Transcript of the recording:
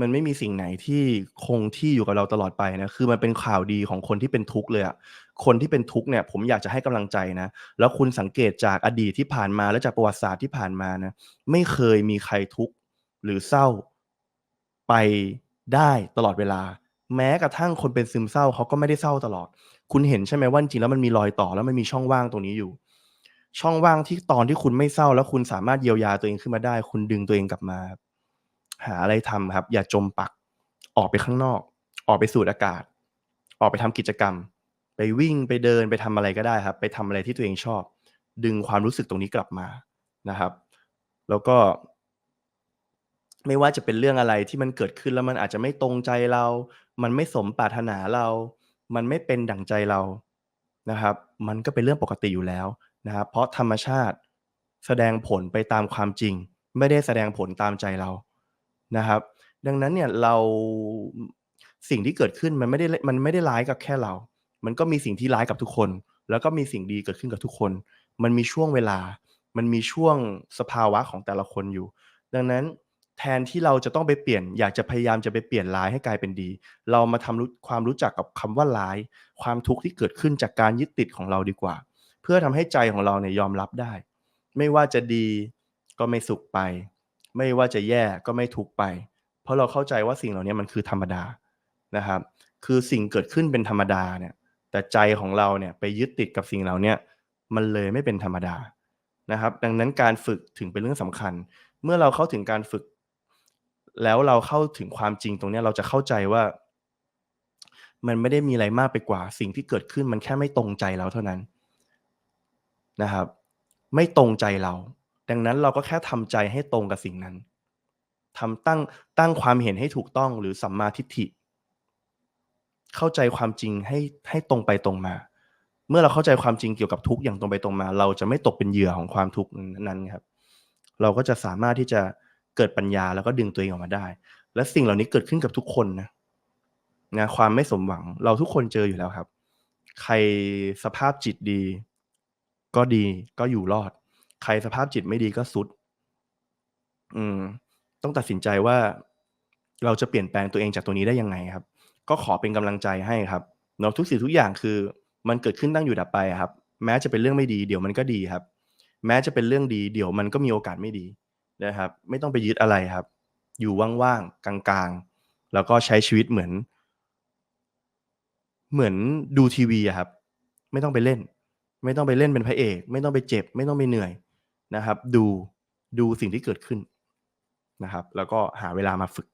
มันไม่มีสิ่งไหนที่คงที่อยู่กับเราตลอดไปนะ คือมันเป็นข่าวดีของคนที่เป็นทุกข์เลยอะ คนที่เป็นทุกข์เนี่ยผมอยากจะให้กำลังใจนะ แล้วคุณสังเกตจากอดีตที่ผ่านมา และจากประวัติศาสตร์ที่ผ่านมานะ ไม่เคยมีใครทุกข์หรือเศร้า ไปได้ตลอดเวลา แม้กระทั่งคนเป็นซึมเศร้าเขาก็ไม่ได้เศร้าตลอด คุณเห็นใช่ไหมว่าจริงแล้วมันมีรอยต่อแล้วมันมีช่องว่างตรงนี้อยู่ ช่องว่างที่ตอนที่คุณไม่เศร้า แล้วคุณสามารถเยียวยาตัวเองขึ้นมาได้ คุณดึงตัวเองกลับมา หาอะไรทำครับ อย่าจมปัก ออกไปข้างนอก ออกไปสูดอากาศ ออกไปทำกิจกรรม ไปวิ่งไปเดินไปทำอะไรก็ได้ครับ ไปทำอะไรที่ตัวเองชอบ ดึงความรู้สึกตรงนี้กลับมานะครับ แล้วก็ ไม่ว่าจะเป็นเรื่องอะไรที่มันเกิดขึ้นแล้วมันอาจจะไม่ตรงใจเรา มันไม่สมปรารถนาเรา มันไม่เป็นดั่งใจเรานะครับ มันก็เป็นเรื่องปกติอยู่แล้วนะครับ เพราะธรรมชาติแสดงผลไปตามความจริง ไม่ได้แสดงผลตามใจเรา นะครับ ดังนั้นเนี่ยเราสิ่งที่เกิดขึ้นมันไม่ได้มันไม่ได้ร้ายกับแค่เรา มันก็มีสิ่งที่ร้ายกับทุกคน แล้วก็มีสิ่งดีเกิดขึ้นกับทุกคน มันมีช่วงเวลา มันมีช่วงสภาวะของแต่ละคนอยู่ ดังนั้นแทนที่เราจะต้องไปเปลี่ยน อยากจะพยายามจะไปเปลี่ยนร้ายให้กลายเป็นดี เรามาทำความรู้จักกับคำว่าร้าย ความทุกข์ที่เกิดขึ้นจากการยึดติดของเราดีกว่า เพื่อทำให้ใจของเราเนี่ยยอมรับได้ ไม่ว่าจะดีก็ไม่สุขไป ไม่ว่าจะแย่ก็ไม่ทุกไป เพราะเราเข้าใจว่าสิ่งเหล่านี้มันคือธรรมดานะครับ คือสิ่งเกิดขึ้นเป็นธรรมดาเนี่ย แต่ใจของเราเนี่ยไปยึดติดกับสิ่งเหล่านี้มันเลยไม่เป็นธรรมดานะครับ ดังนั้นการฝึกถึงเป็นเรื่องสำคัญ เมื่อเราเข้าถึงการฝึก แล้วเราเข้าถึงความจริงตรงนี้เราจะเข้าใจว่า มันไม่ได้มีอะไรมากไปกว่า สิ่งที่เกิดขึ้นมันแค่ไม่ตรงใจเราเท่านั้นนะครับ ไม่ตรงใจเรา ดังนั้นเราก็แค่ทำใจให้ตรงกับสิ่งนั้นทำตั้งตั้งความเห็นให้ถูกต้องหรือสัมมาทิฏฐิ เข้าใจความจริงให้ให้ตรงไปตรงมา เมื่อเราเข้าใจความจริงเกี่ยวกับทุกอย่างตรงไปตรงมา เราจะไม่ตกเป็นเหยื่อของความทุกข์นั้นๆครับ เราก็จะสามารถที่จะเกิดปัญญาแล้วก็ดึงตัวเองออกมาได้ และสิ่งเหล่านี้เกิดขึ้นกับทุกคนนะนะความไม่สมหวังเราทุกคนเจออยู่แล้วครับ ใครสภาพจิตดี ก็ดีก็อยู่รอด ใครสภาพจิตไม่ดีก็ทรุด อืม ต้องตัดสินใจว่า เราจะเปลี่ยนแปลงตัวเองจากตรงนี้ได้ยังไงครับ ก็ขอเป็นกำลังใจให้ครับเนาะทุกสิ่งทุกอย่างคือ มันเกิดขึ้นตั้งอยู่ดับไปครับ แม้จะเป็นเรื่องไม่ดีเดี๋ยวมันก็ดีครับ แม้จะเป็นเรื่องดีเดี๋ยวมันก็มีโอกาสไม่ดีนะครับ ไม่ต้องไปยึดอะไรครับ อยู่ว่างๆกลางๆ แล้วก็ใช้ชีวิตเหมือน เหมือนดูทีวีครับ ไม่ต้องไปเล่น ไม่ต้องไปเล่นเป็นพระเอก ไม่ต้องไปเจ็บ ไม่ต้องไปเหนื่อย นะครับ ดูดูสิ่งที่เกิดขึ้นนะครับ แล้วก็หาเวลามาฝึก